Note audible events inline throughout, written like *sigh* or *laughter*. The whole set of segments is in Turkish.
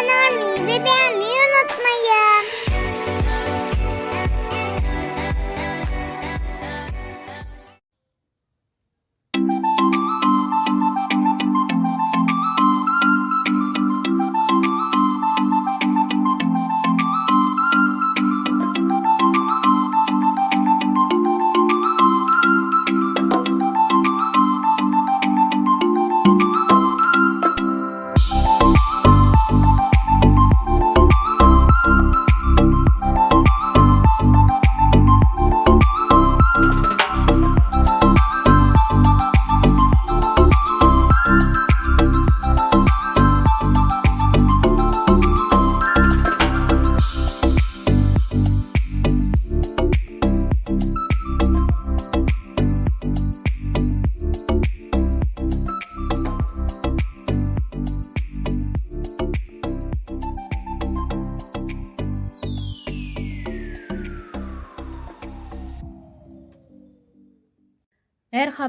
ナミベベ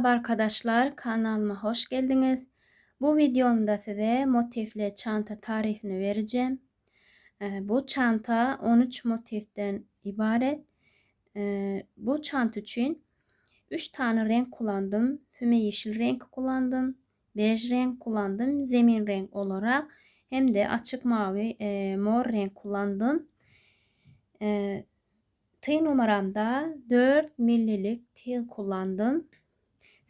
Merhaba arkadaşlar, kanalıma hoş geldiniz. Bu videomda size motifli çanta tarifini vereceğim. Ee, Bu çanta 13 motiften ibaret. Ee, Bu çanta için 3 tane renk kullandım. Füme yeşil renk kullandım. Bej renk kullandım. Zemin renk olarak. Hem de açık mavi e, mor renk kullandım. Ee, Tığ numaramda 4 millilik tığ kullandım.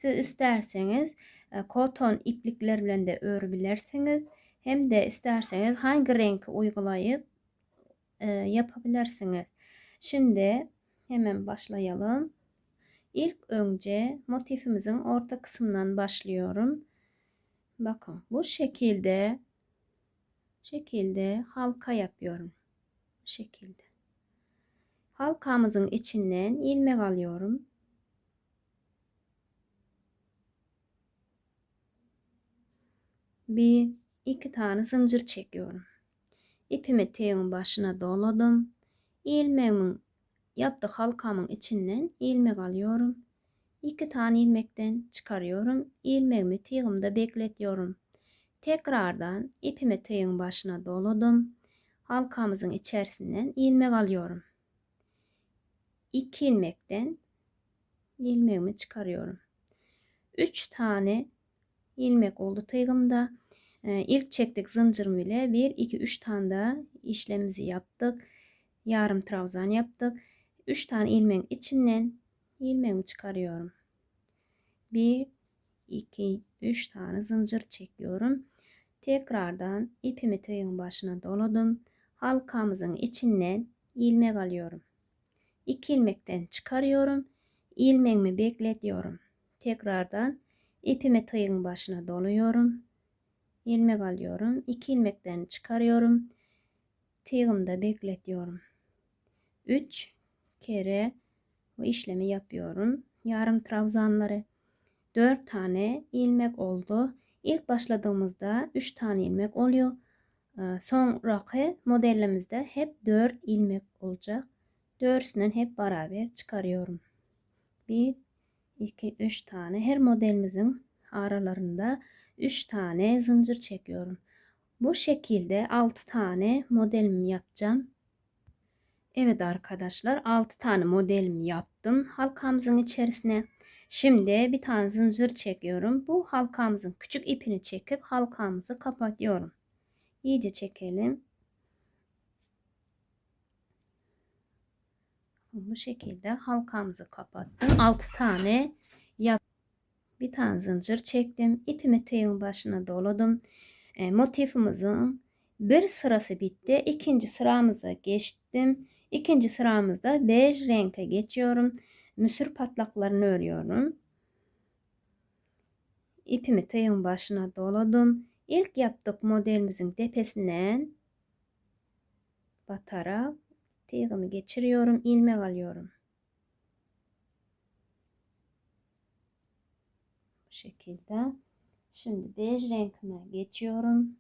Siz isterseniz e, koton ipliklerle de örebilirsiniz. Hem de isterseniz hangi renk uygulayıp e, yapabilirsiniz. Şimdi hemen başlayalım. İlk önce motifimizin orta kısmından başlıyorum. Bakın bu şekilde şekilde halka yapıyorum. Bu şekilde. Halkamızın içinden ilmek alıyorum. Bir iki tane zincir çekiyorum. İpimi tığın başına doladım. İlmeğimin yaptık halkamın içinden ilmek alıyorum. İki tane ilmekten çıkarıyorum. İlmeğimi tığımda bekletiyorum. Tekrardan ipimi tığın başına doladım. Halkamızın içerisinden ilmek alıyorum. İki ilmekten ilmeğimi çıkarıyorum. Üç tane ilmek oldu tığımda. Ee, ilk çektik zincirim ile 1 2 3 tane daha işlemimizi yaptık. Yarım trabzan yaptık. 3 tane ilmeğin içinden ilmeğimi çıkarıyorum. 1 2 3 tane zincir çekiyorum. Tekrardan ipimi tığın başına doladım. Halkamızın içinden ilmek alıyorum. 2 ilmekten çıkarıyorum. İlmeğimi bekletiyorum. Tekrardan İpimi tığın başına doluyorum. İlmek alıyorum. 2 ilmekten çıkarıyorum. Tığımda bekletiyorum. 3 kere bu işlemi yapıyorum. Yarım trabzanları 4 tane ilmek oldu. İlk başladığımızda 3 tane ilmek oluyor. Ee, sonraki modelimizde hep 4 ilmek olacak. Dörsünden hep beraber çıkarıyorum. 1 2 3 tane her modelimizin aralarında 3 tane zincir çekiyorum. Bu şekilde 6 tane modelimi yapacağım. Evet arkadaşlar 6 tane modelimi yaptım. Halkamızın içerisine şimdi bir tane zincir çekiyorum. Bu halkamızın küçük ipini çekip halkamızı kapatıyorum. İyice çekelim. Bu şekilde halkamızı kapattım. 6 tane yap. Bir tane zincir çektim. İpimi tığın başına doladım. E, motifimizin bir sırası bitti. İkinci sıramıza geçtim. İkinci sıramızda bej renke geçiyorum. Müsür patlaklarını örüyorum. İpimi tığın başına doladım. İlk yaptık modelimizin tepesinden batarak tığımı geçiriyorum. ilmek alıyorum. Bu şekilde. Şimdi bej renkime geçiyorum.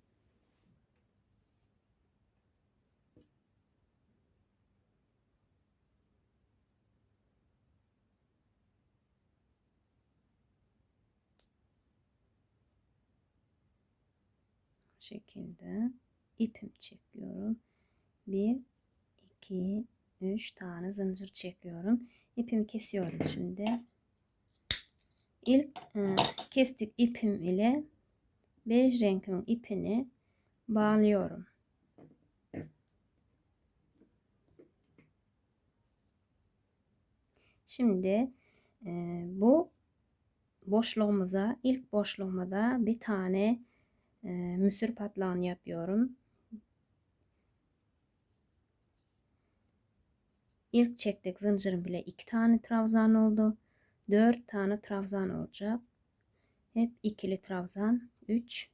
Şekilde. ipim çekiyorum. 1 2 3 tane zincir çekiyorum. İpimi kesiyorum şimdi. İlk e, kestik ipim ile bej renkimin ipini bağlıyorum. Şimdi e, bu boşluğumuza ilk boşluğuma da bir tane e, müsür patlağını yapıyorum. İlk çektik zincirim bile iki tane trabzan oldu. Dört tane trabzan olacak. Hep ikili trabzan. Üç.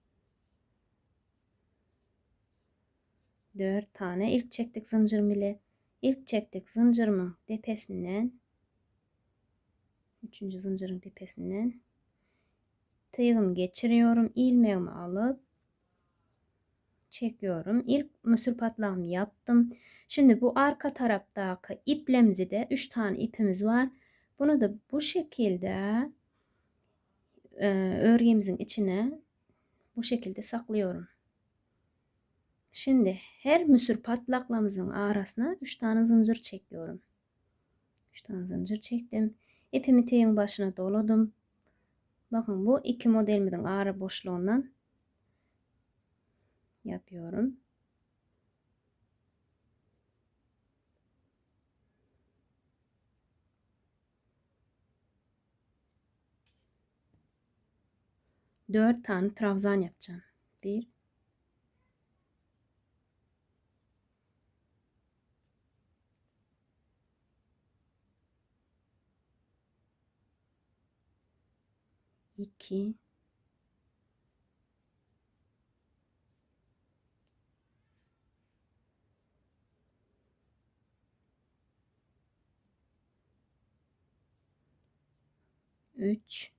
Dört tane. İlk çektik zincirim bile. İlk çektik zincirimin tepesinden. Üçüncü zincirin tepesinden. Tığımı geçiriyorum. ilmeğimi alıp çekiyorum. İlk müsür patlağımı yaptım. Şimdi bu arka taraftaki iplemizi de 3 tane ipimiz var. Bunu da bu şekilde e, örgümüzün içine bu şekilde saklıyorum. Şimdi her müsür patlaklamızın arasına 3 tane zincir çekiyorum. 3 tane zincir çektim. İpimi tığın başına doladım. Bakın bu iki modelimizin ara boşluğundan yapıyorum. Dört tane trabzan yapacağım. Bir, iki, üç,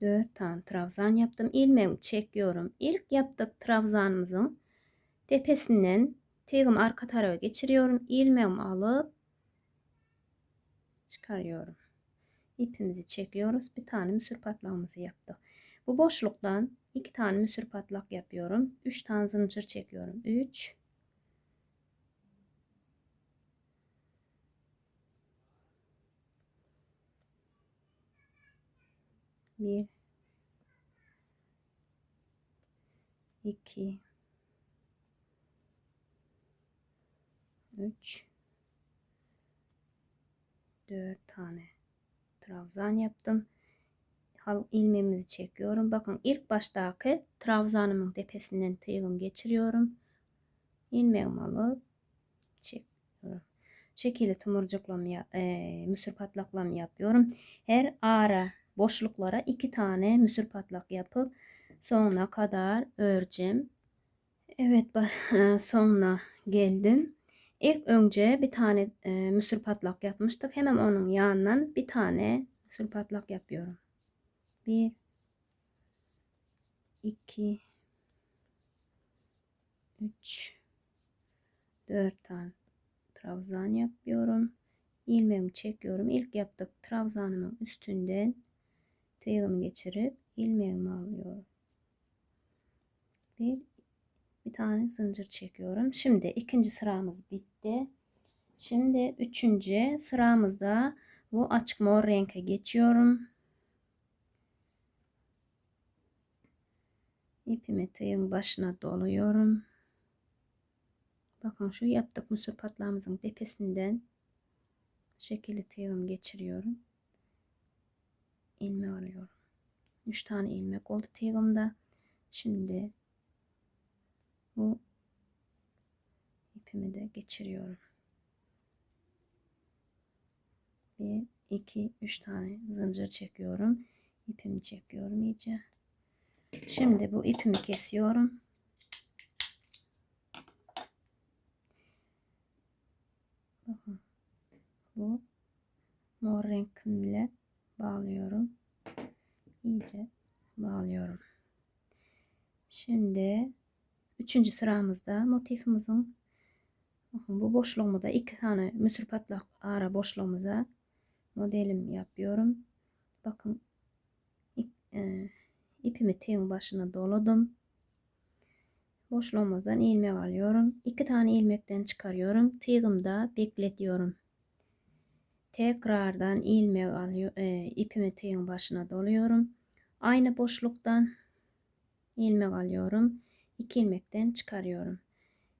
dört tane trabzan yaptım. İlmeğimi çekiyorum. İlk yaptık trabzanımızın tepesinden tığımı arka tarafa geçiriyorum. İlmeğimi alıp çıkarıyorum. İpimizi çekiyoruz. Bir tane müsür patlağımızı yaptık. Bu boşluktan iki tane müsür patlak yapıyorum. Üç tane zincir çekiyorum. Üç, bir, iki, üç, dört tane trabzan yaptım. Hal çekiyorum. Bakın ilk baştaki trabzanımın tepesinden tığım geçiriyorum. İlmeğimi alıp çekiyorum. Şekilde tomurcuklama, e, müsür patlaklama yapıyorum. Her ara boşluklara iki tane müsür patlak yapıp sonuna kadar öreceğim. Evet *laughs* sonuna geldim. İlk önce bir tane e, müsür patlak yapmıştık. Hemen onun yanından bir tane müsür patlak yapıyorum. Bir, iki, üç, dört tane trabzan yapıyorum. İlmeğimi çekiyorum. İlk yaptık trabzanımın üstünden tığımı geçirip ilmeğimi alıyorum. Bir, bir tane zincir çekiyorum. Şimdi ikinci sıramız bitti. Şimdi üçüncü sıramızda bu açık mor renke geçiyorum. İpimi tığın başına doluyorum. Bakın şu yaptık mısır patlağımızın tepesinden şekilli tığım geçiriyorum. İlmek alıyorum. 3 tane ilmek oldu tığımda. Şimdi bu ipimi de geçiriyorum. 1 2 3 tane zincir çekiyorum. İpimi çekiyorum iyice. Şimdi bu ipimi kesiyorum. Bakın. Bu mor renkimle bağlıyorum. İyice bağlıyorum. Şimdi üçüncü sıramızda motifimizin bu boşluğumu da iki tane müsür patlak ara boşluğumuza modelim yapıyorum. Bakın e, ipimi tığın başına doladım. boşluğumuzdan ilmek alıyorum. İki tane ilmekten çıkarıyorum. Tığımda bekletiyorum. Tekrardan ilmek alıyor, e, ipimi tığın başına doluyorum. Aynı boşluktan ilmek alıyorum. İki ilmekten çıkarıyorum.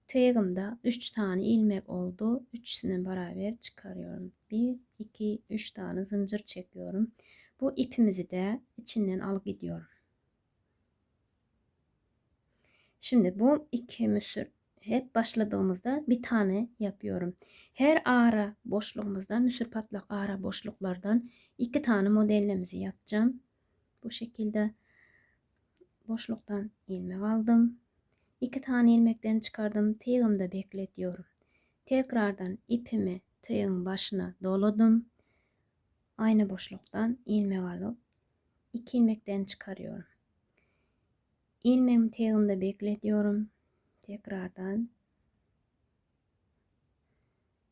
Tığımda 3 tane ilmek oldu. Üçünü beraber çıkarıyorum. 1, 2, 3 tane zincir çekiyorum. Bu ipimizi de içinden alıp gidiyorum. Şimdi bu iki müsür hep başladığımızda bir tane yapıyorum. Her ara boşluğumuzdan müsür patlak ara boşluklardan iki tane modelimizi yapacağım. Bu şekilde boşluktan ilmek aldım. İki tane ilmekten çıkardım. Tığımda bekletiyorum. Tekrardan ipimi tığın başına doladım. Aynı boşluktan ilmek alıp iki ilmekten çıkarıyorum. İlmeğimi tığımda bekletiyorum. Tekrardan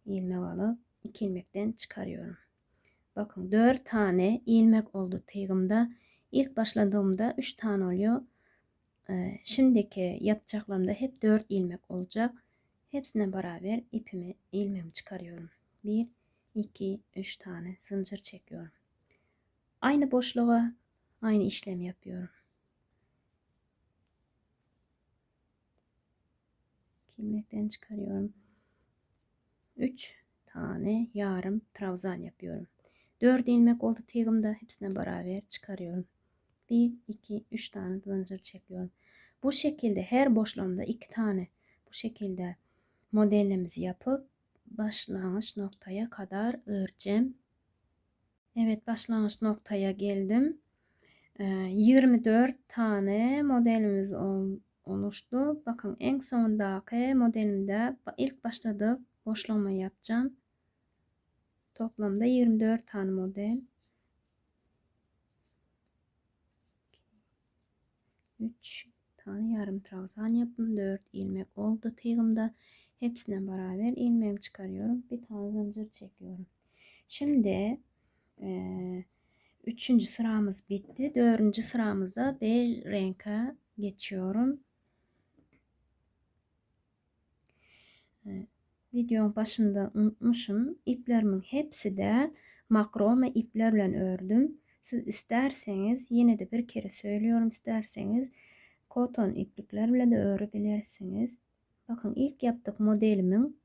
ilmek alıp iki ilmekten çıkarıyorum. Bakın dört tane ilmek oldu tığımda. İlk başladığımda üç tane oluyor. Ee, şimdiki yapacaklarımda hep 4 ilmek olacak. Hepsine beraber ipimi ilmeğimi çıkarıyorum. 1 2 3 tane zincir çekiyorum. Aynı boşluğa aynı işlem yapıyorum. İki ilmekten çıkarıyorum. 3 tane yarım trabzan yapıyorum. 4 ilmek oldu tığımda hepsine beraber çıkarıyorum. 1, 2, 3 tane zincir çekiyorum. Bu şekilde her boşluğumda 2 tane bu şekilde modelimizi yapıp başlangıç noktaya kadar öreceğim. Evet başlangıç noktaya geldim. Ee, 24 tane modelimiz oluştu. Bakın en sondaki modelimde ilk başladık boşlama yapacağım. Toplamda 24 tane model. 3 tane yarım trabzan yaptım. 4 ilmek oldu tığımda. Hepsine beraber ilmeğimi çıkarıyorum. Bir tane zincir çekiyorum. Şimdi e, üçüncü sıramız bitti. Dördüncü sıramızda bej renka geçiyorum. Videonun başında unutmuşum. İplerimin hepsi de makrome iplerle ördüm. Siz isterseniz yine de bir kere söylüyorum isterseniz koton ipliklerle de örebilirsiniz. Bakın ilk yaptık modelimin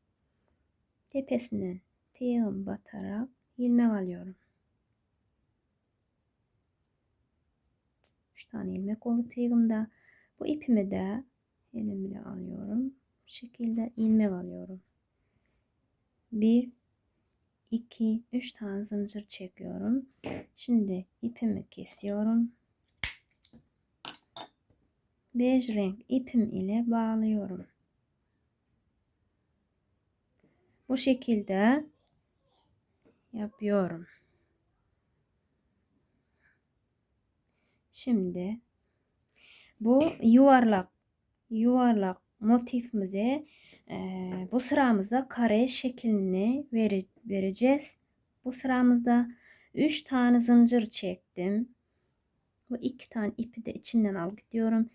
tepesinden tığım batarak ilmek alıyorum. 3 tane ilmek oldu tığımda. Bu ipimi de elimle alıyorum. Bu şekilde ilmek alıyorum. 1 2 3 tane zincir çekiyorum. Şimdi ipimi kesiyorum. Bej renk ipim ile bağlıyorum. Bu şekilde yapıyorum. Şimdi bu yuvarlak yuvarlak motifimize bu sıramızda kare şeklini vere, vereceğiz. Bu sıramızda 3 tane zincir çektim. Bu iki tane ipi de içinden al gidiyorum.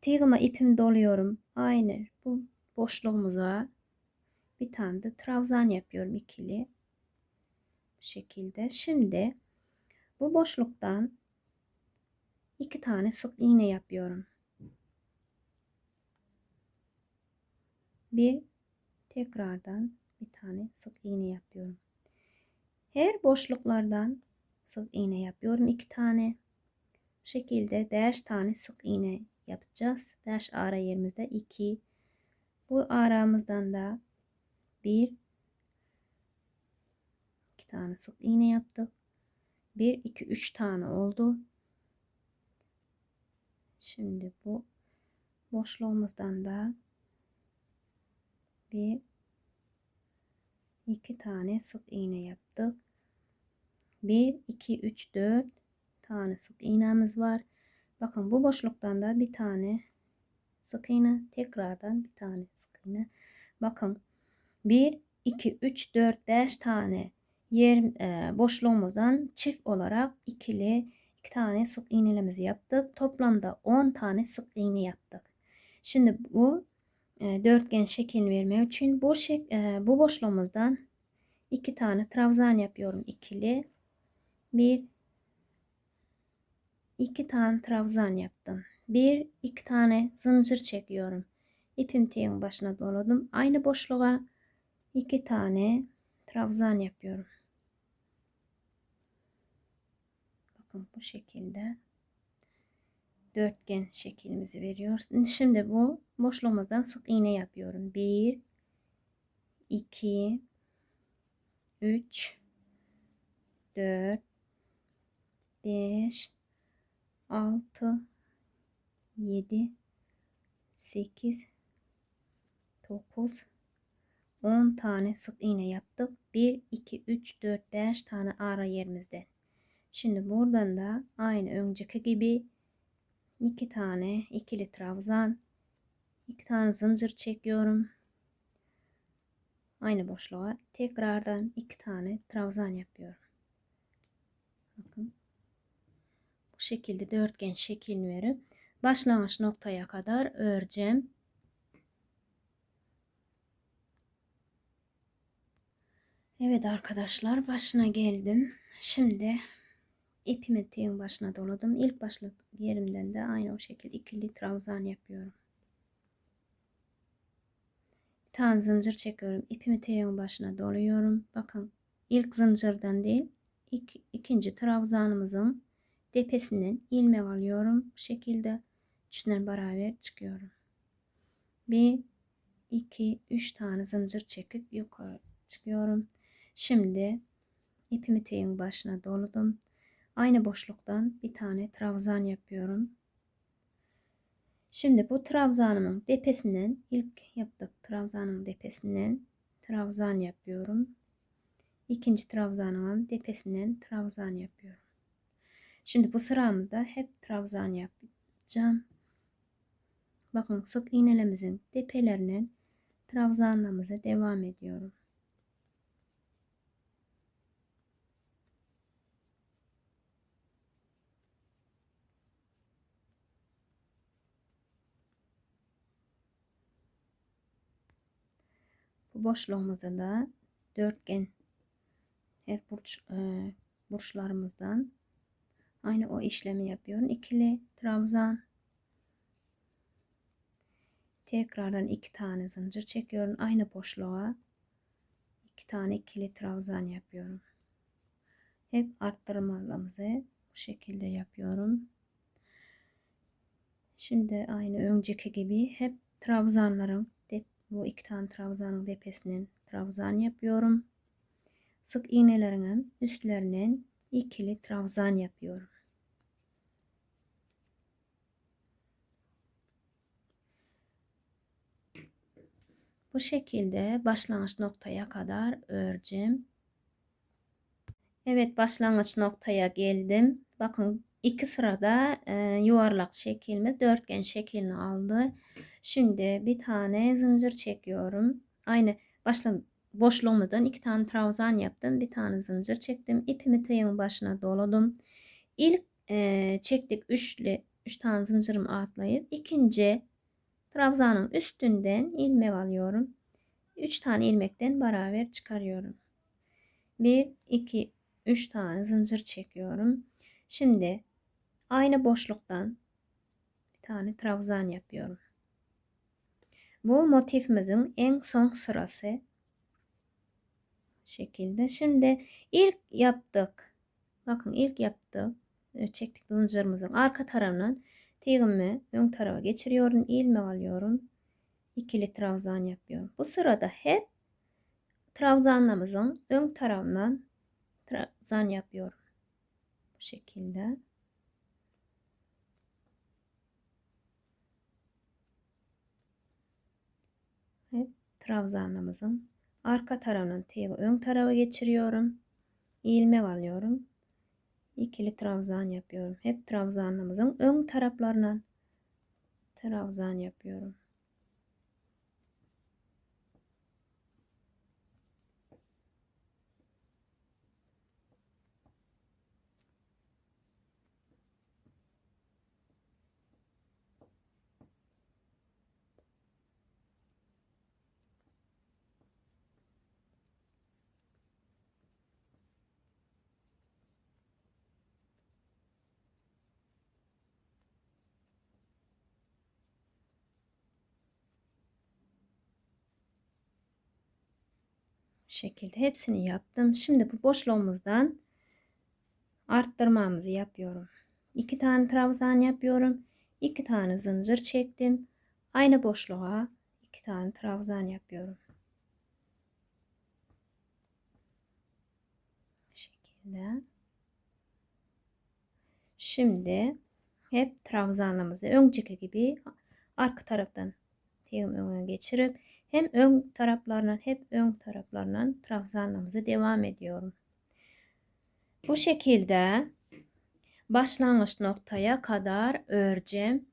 Tığıma ipimi doluyorum. Aynı bu boşluğumuza bir tane de trabzan yapıyorum ikili. Bu şekilde. Şimdi bu boşluktan iki tane sık iğne yapıyorum. Bir tekrardan bir tane sık iğne yapıyorum. Her boşluklardan sık iğne yapıyorum. iki tane. Bu şekilde 5 tane sık iğne yapacağız. 5 ara yerimizde 2. Bu aramızdan da 1 2 tane sık iğne yaptık. 1 2 3 tane oldu. Şimdi bu boşluğumuzdan da 1 2 tane sık iğne yaptık. 1 2 3 4 tane sık iğnemiz var. Bakın bu boşluktan da bir tane sık iğne tekrardan bir tane sık iğne. Bakın 1 2 3 4 5 tane yer e, boşluğumuzdan çift olarak ikili iki tane sık iğnelerimizi yaptık. Toplamda 10 tane sık iğne yaptık. Şimdi bu dörtgen şeklini vermek için bu şek e, bu boşluğumuzdan iki tane trabzan yapıyorum ikili. Bir iki tane trabzan yaptım. Bir iki tane zincir çekiyorum. İpim teğin başına doladım. Aynı boşluğa iki tane trabzan yapıyorum. Bakın bu şekilde dörtgen şeklimizi veriyoruz. Şimdi bu boşluğumuzdan sık iğne yapıyorum. 1 2 3 4 5 6 7 8 9 10 tane sık iğne yaptık. 1 2 3 4 5 tane ara yerimizde. Şimdi buradan da aynı önceki gibi iki tane ikili trabzan iki tane zincir çekiyorum. Aynı boşluğa tekrardan iki tane trabzan yapıyorum. Bakın. Bu şekilde dörtgen şeklini verip başlangıç noktaya kadar öreceğim. Evet arkadaşlar başına geldim. Şimdi ipimi teğin başına doladım. İlk başlık yerimden de aynı o şekilde ikili trabzan yapıyorum. Bir tane zincir çekiyorum. İpimi teğin başına doluyorum. Bakın ilk zincirden değil ik, ikinci trabzanımızın tepesinden ilmek alıyorum. Bu şekilde üçünden beraber çıkıyorum. Bir, iki, üç tane zincir çekip yukarı çıkıyorum. Şimdi ipimi teğin başına doladım. Aynı boşluktan bir tane trabzan yapıyorum. Şimdi bu trabzanımın tepesinden ilk yaptık trabzanımın tepesinden trabzan yapıyorum. İkinci trabzanımın tepesinden trabzan yapıyorum. Şimdi bu sıramda hep trabzan yapacağım. Bakın sık iğnelerimizin tepelerinden trabzanlamamıza devam ediyorum. Boşluğumuzda da dörtgen her burç e, burçlarımızdan aynı o işlemi yapıyorum. İkili trabzan tekrardan iki tane zincir çekiyorum. Aynı boşluğa iki tane ikili trabzan yapıyorum. Hep arttırmalarımızı bu şekilde yapıyorum. Şimdi aynı önceki gibi hep trabzanların bu iki tane trabzanın tepesinden trabzan yapıyorum. Sık iğnelerinin üstlerinden ikili trabzan yapıyorum. Bu şekilde başlangıç noktaya kadar öreceğim. Evet başlangıç noktaya geldim. Bakın iki sırada e, yuvarlak şeklimiz dörtgen şeklini aldı. Şimdi bir tane zincir çekiyorum. Aynı başla boşluğumdan iki tane trabzan yaptım. Bir tane zincir çektim. İpimi tığın başına doladım. İlk e, çektik üçlü üç tane zincirimi atlayıp ikinci trabzanın üstünden ilmek alıyorum. Üç tane ilmekten beraber çıkarıyorum. Bir, iki, üç tane zincir çekiyorum. Şimdi aynı boşluktan bir tane trabzan yapıyorum. Bu motifimizin en son sırası şekilde. Şimdi ilk yaptık. Bakın ilk yaptık. Çektik zincirimizin arka tarafından tığımı ön tarafa geçiriyorum. ilmek alıyorum. ikili trabzan yapıyorum. Bu sırada hep trabzanlarımızın ön tarafından trabzan yapıyorum. Bu şekilde. Hep trabzanımızın arka tarafından tığ ön tarafa geçiriyorum. ilmek alıyorum. ikili trabzan yapıyorum. Hep trabzanımızın ön taraflarından trabzan yapıyorum. Şekilde hepsini yaptım. Şimdi bu boşluğumuzdan arttırmamızı yapıyorum. İki tane trabzan yapıyorum. iki tane zincir çektim. Aynı boşluğa iki tane trabzan yapıyorum. Şekilde. Şimdi hep trabzanımızı önceki gibi arka taraftan tığım öne geçirip hem ön taraflarından hep ön taraflarından trabzanımızı devam ediyorum. Bu şekilde başlangıç noktaya kadar öreceğim.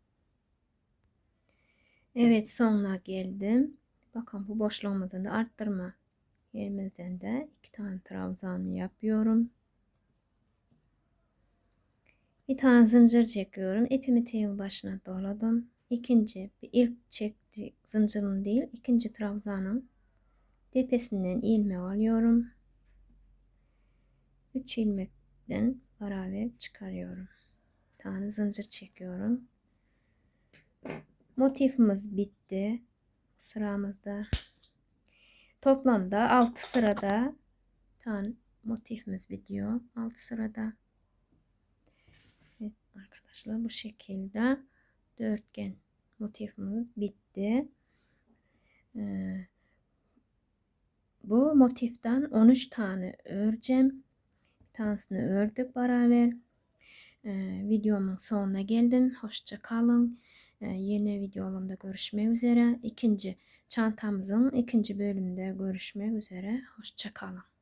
Evet sonuna geldim. Bakın bu boşluğumuzun da arttırma yerimizden de iki tane trabzan yapıyorum. Bir tane zincir çekiyorum. İpimi tığın başına doladım. İkinci, bir ilk çekti zincirin değil, ikinci trabzanın tepesinden ilmek alıyorum. 3 ilmekten beraber çıkarıyorum. Tane zincir çekiyorum. Motifimiz bitti. Sıramızda toplamda 6 sırada tane motifimiz bitiyor. 6 sırada. Evet arkadaşlar bu şekilde dörtgen motifimiz bitti. Ee, bu motiften 13 tane öreceğim. Bir tanesini ördük beraber. Ee, videomun sonuna geldim. Hoşça kalın. Ee, yeni videolarımda görüşmek üzere. İkinci çantamızın ikinci bölümünde görüşmek üzere. Hoşça kalın.